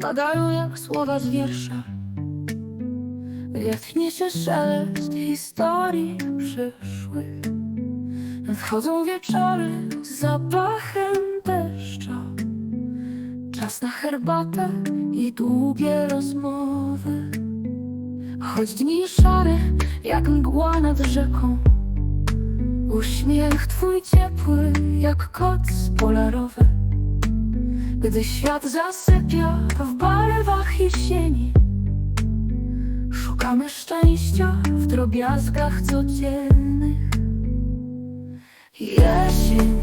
Padają jak słowa z wiersza. Wiatr niesie szelest historii przyszłych. Nadchodzą wieczory z zapachem deszcza. Czas na herbatę i długie rozmowy. Choć dni szare jak mgła nad rzeką. Uśmiech twój ciepły jak koc polarowy Gdy świat zasypia w barwach jesieni Szukamy szczęścia w drobiazgach codziennych. Jesień,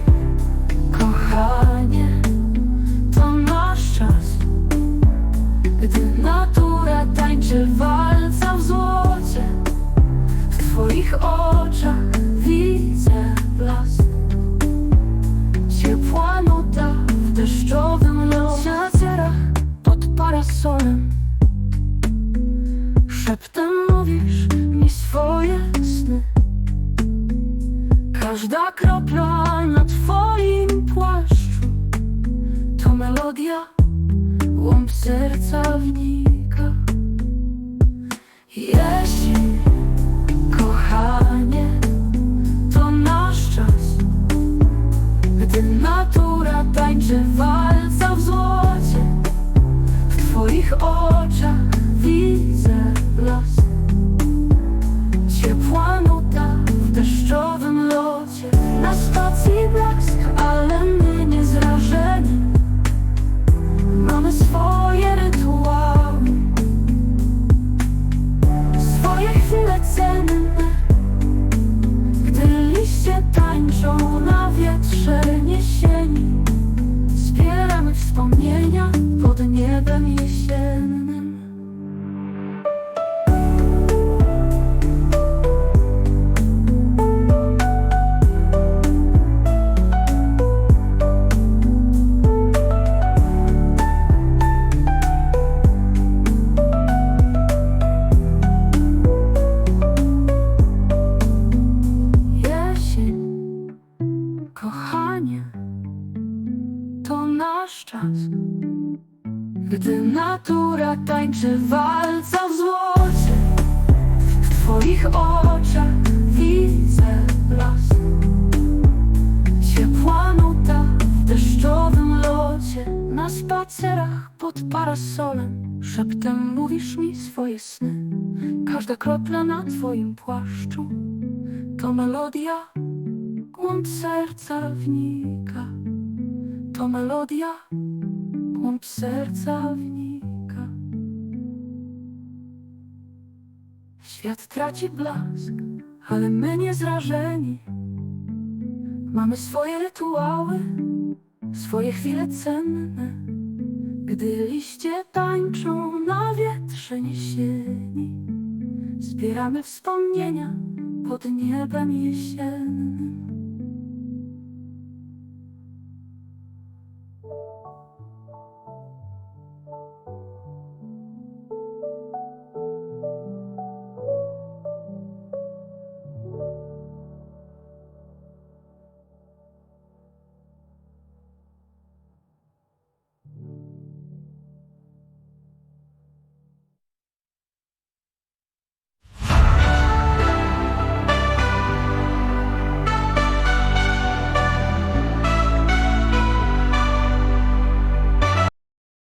Każda kropla na twoim płaszczu To melodia, łąb serca wnika. Jesień, kochanie, to nasz czas Gdy natura tańczy walca w złocie W twoich oczach na wietrze niesieni Zbieramy wspomnienia czas. Gdy natura tańczy walca w złocie, w twoich oczach widzę blask. Ciepła nuta w deszczowym locie, na spacerach pod parasolem. Szeptem mówisz mi swoje sny, każda kropla na twoim płaszczu. To melodia, głąb serca wnika. To melodia, głąb serca wnika. Świat traci blask, ale my nie zrażeni. Mamy swoje rytuały, swoje chwile cenne. Gdy liście tańczą na wietrze niesieni, zbieramy wspomnienia pod niebem jesiennym.